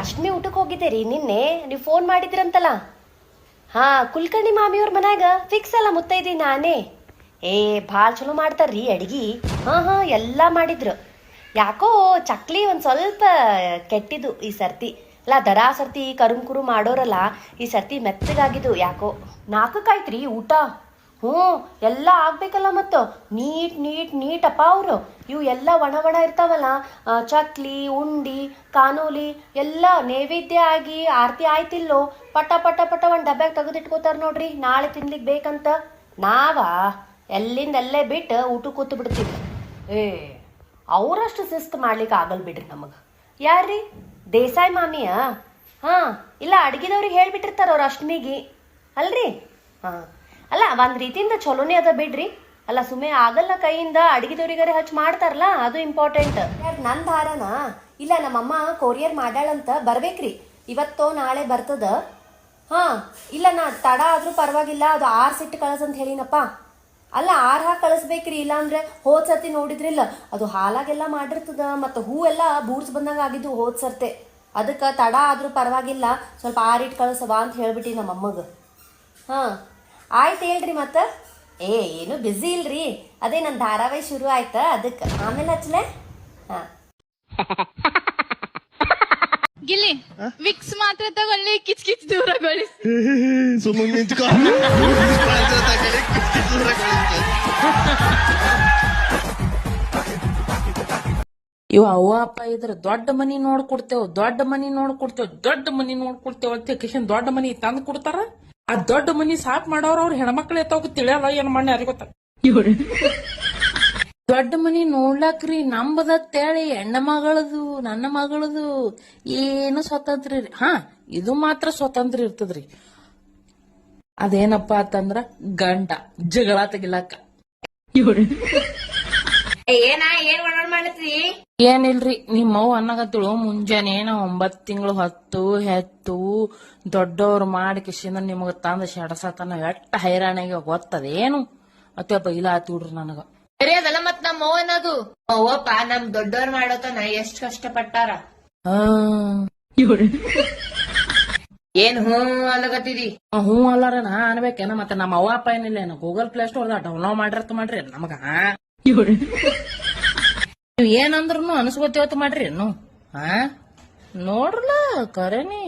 ಅಷ್ಟಮಿ ಊಟಕ್ಕೆ ಹೋಗಿದ್ದೆ ರೀ ನಿನ್ನೆ ನೀವು ಫೋನ್ ಮಾಡಿದ್ರಂತಲ್ಲ ಹಾ, ಕುಲ್ಕರ್ಣಿ ಮಾಮಿಯವ್ರ ಮನ್ಯಾಗ ಫಿಕ್ಸ್ ಅಲ್ಲ ಮುತ್ತೈದಿ ನಾನೇ. ಏ, ಭಾಳ ಚಲೋ ಮಾಡ್ತಾರ್ರಿ ಅಡ್ಗಿ. ಹಾಂ ಹಾಂ, ಎಲ್ಲ ಮಾಡಿದ್ರು. ಯಾಕೋ ಚಕ್ಲಿ ಒಂದು ಸ್ವಲ್ಪ ಕೆಟ್ಟಿದ್ದು ಈ ಸರ್ತಿ. ಅಲ್ಲ, ದರಾ ಸರ್ತಿ ಕರುಮ್ ಕುರು ಮಾಡೋರಲ್ಲ, ಈ ಸರ್ತಿ ಮೆತ್ತಗಾಗಿದ್ದು ಯಾಕೋ. ನಾಲ್ಕಕ್ಕಾಯ್ತ್ರಿ ಊಟ? ಹ್ಞೂ, ಎಲ್ಲ ಆಗ್ಬೇಕಲ್ಲ ಮತ್ತು. ನೀಟ್ ನೀಟ್, ನೀಟಪ್ಪ ಅವರು. ಇವು ಎಲ್ಲ ಒಣ ಒಣ ಇರ್ತಾವಲ್ಲ ಚಕ್ಲಿ, ಉಂಡಿ, ಕಾನೂಲಿ, ಎಲ್ಲ ನೈವೇದ್ಯ ಆಗಿ ಆರತಿ ಆಯ್ತಿಲ್ಲೋ. ಪಟ ಪಟ ಪಟ ಒಂದು ಡಬ್ಯಾಗ ತೆಗೆದಿಟ್ಕೋತಾರ ನೋಡ್ರಿ, ನಾಳೆ ತಿನ್ಲಿಕ್ಕೆ ಬೇಕಂತ. ನಾವಾ? ಎಲ್ಲಿಂದ ಅಲ್ಲೇ ಬಿಟ್ಟು ಊಟ ಕೂತು ಬಿಡ್ತೀವಿ. ಏ, ಅವರಷ್ಟು ಶಿಸ್ತು ಮಾಡ್ಲಿಕ್ಕೆ ಆಗಲ್ ಬಿಡ್ರಿ ನಮಗೆ. ಯಾರ್ರಿ? ದೇಸಾಯಿ ಮಾಮಿಯ? ಹಾಂ, ಇಲ್ಲ ಅಡ್ಗಿದವ್ರಿಗೆ ಹೇಳ್ಬಿಟ್ಟಿರ್ತಾರ ಅವ್ರು ಅಷ್ಟಮಿಗೆ. ಅಲ್ರಿ? ಹಾಂ. ಅಲ್ಲ, ಒಂದು ರೀತಿಯಿಂದ ಚಲೋನೇ ಅದ ಬಿಡ್ರಿ. ಅಲ್ಲ, ಸುಮ್ಮನೆ ಆಗಲ್ಲ ಕೈಯಿಂದ ಅಡ್ಗಿದವ್ರಿಗಾರೆ ಹಚ್ಚಿ ಮಾಡ್ತಾರಲ್ಲ, ಅದು ಇಂಪಾರ್ಟೆಂಟ್ ಯಾರು ನನ್ನ ಇಲ್ಲ, ನಮ್ಮಮ್ಮ ಕೊರಿಯರ್ ಮಾಡ್ಯಾಳಂತ ಬರ್ಬೇಕ್ರಿ. ಇವತ್ತೋ ನಾಳೆ ಬರ್ತದ. ಹಾ, ಇಲ್ಲ, ನಾ ತಡ ಆದ್ರೂ ಪರವಾಗಿಲ್ಲ, ಅದು ಆರ್ ಸಿಟ್ಟು ಅಂತ ಹೇಳಿನಪ್ಪ. ಅಲ್ಲ, ಆರ್ ಹಾಕಿ ಕಳಿಸ್ಬೇಕ್ರಿ ಇಲ್ಲ ಅಂದ್ರೆ ಹೋದ್ ಸರ್ತಿ ನೋಡಿದ್ರಿಲ್ಲ. ಅದು ಹಾಲಾಗೆಲ್ಲ ಮಾಡಿರ್ತದ, ಮತ್ತು ಹೂ ಎಲ್ಲ ಬೂರ್ಸ್ ಬಂದಂಗ ಆಗಿದ್ದು ಹೋದ್ ಸರ್ತೆ. ಅದಕ್ಕೆ ತಡ ಆದ್ರೂ ಪರವಾಗಿಲ್ಲ, ಸ್ವಲ್ಪ ಆರಿಟ್ಟು ಕಳಿಸವಾ ಅಂತ ಹೇಳ್ಬಿಟ್ಟಿ ನಮ್ಮ ಅಮ್ಮಗ ಹಾ. ಆಯ್ತು ಹೇಳ್ರಿ ಮತ್ತ? ಏ ಏನು ಬ್ಯುಸಿ ಇಲ್ರಿ. ಅದೇ ನನ್ನ ಧಾರಾವಾಹಿ ಶುರು ಆಯ್ತಾ ಅದಕ್ಕೆ ಆಮೇಲೆ ಹಚ್ಲೆ? ಹಾ. ಗಿಲ್ಲಿ ವಿಕ್ಸ್ ಮಾತ್ರ ತಗೊಳ್ಳಿ ಕಿಚ್ ಕಿಚ್ ಸುಮ್ಮನೆ ನಿಂತ್ಕೊ. ಇವ ಅವ್ವ ಅಪ್ಪ ಇದ್ರ ದೊಡ್ಡ ಮನಿ ನೋಡ್ಕೊಡ್ತೇವ್ ದೊಡ್ಡ ಮನಿ ನೋಡ್ಕೊಡ್ತೇವ್ ದೊಡ್ಡ ಮನಿ ನೋಡ್ಕೊಡ್ತೇವ್ ಅಂತ ಕಿಶನ್ ದೊಡ್ಡ ಮನಿ ತಂದ್ ಕೊಡ್ತಾರ? ಆ ದೊಡ್ಡ ಮನಿ ಸಾಕ್ ಮಾಡೋರು ಅವ್ರ ಹೆಣ್ಮಕ್ಳು ಎತ್ತೋಗ ತಿಳಿಯಲ್ಲ ಏನ್ ಮಣ್ಣೆ ಯಾರಿಗ ಗೊತ್ತ? ದೊಡ್ಡ ಮನಿ ನೋಡ್ಲಾಕ್ರಿ ನಂಬದತ್ತೇಳಿ ಹೆಣ್ಣ ಮಗಳದು ನನ್ನ ಮಗಳದು ಏನು ಸ್ವತಂತ್ರ ರೀ ಹಾ ಇದು ಮಾತ್ರ ಸ್ವತಂತ್ರ ಇರ್ತದ್ರಿ. ಅದೇನಪ್ಪಾ ಅಂತಂದ್ರ ಗಂಡ ಜಗಳ ತೆಗಿಲಕ್ಕ ಏನ ಏನ್ ಒಣ ಏನಿಲ್ರಿ ನಿಮ್ಮವ್ ಅನ್ನಗತ್ತಿಳು ಮುಂಜಾನೆ ಒಂಬತ್ ತಿಂಗಳು ಹತ್ತು ಹೆತ್ತು ದೊಡ್ಡವ್ರು ಮಾಡಿ ಕಿಶಿಂದ ನಿಮಗ ತಂದ ಶಡಸತನ ಎಟ್ಟ ಹೈರಾಣಿಗೆ ಗೊತ್ತದೇನು? ಅತ್ತೆ ಬೈಲ ಆತಿಡ್ರಿ ನನಗ. ಸರಿ ಅದಲ್ಲ ಮತ್ ನಮ್ಮ ಅವ್ವ ಅನ್ನೋದು? ಅವ್ವಪ್ಪ ನಮ್ ದೊಡ್ಡವ್ರ ಮಾಡೋತನ ಎಷ್ಟ್ ಕಷ್ಟಪಟ್ಟಾರ? ಆ, ಏನ್ ಹ್ಞೂ ಅಲ್ಲಗತ್ತಿದಿ ಹ್ಞೂ ಅಲ್ಲಾರ ನಾ ಅನ್ಬೇಕೇನ? ಮತ್ತೆ ನಮ್ಮ ಅವ್ವ ಅಪ್ಪ ಏನಿಲ್ಲ ಗೂಗಲ್ ಪ್ಲೇ ಸ್ಟೋರ್ ಡೌನ್ಲೋಡ್ ಮಾಡಿರತ್ ಮಾಡ್ರಿ ನಮಗ. ನೀವ್ ಏನಂದ್ರೂ ಅನ್ಸ್ಕೊತೇವತ್ ಮಾಡ್ರಿ ನೋ ಹಾ ನೋಡ್ರಲ್ಲ ಕರೇನಿ.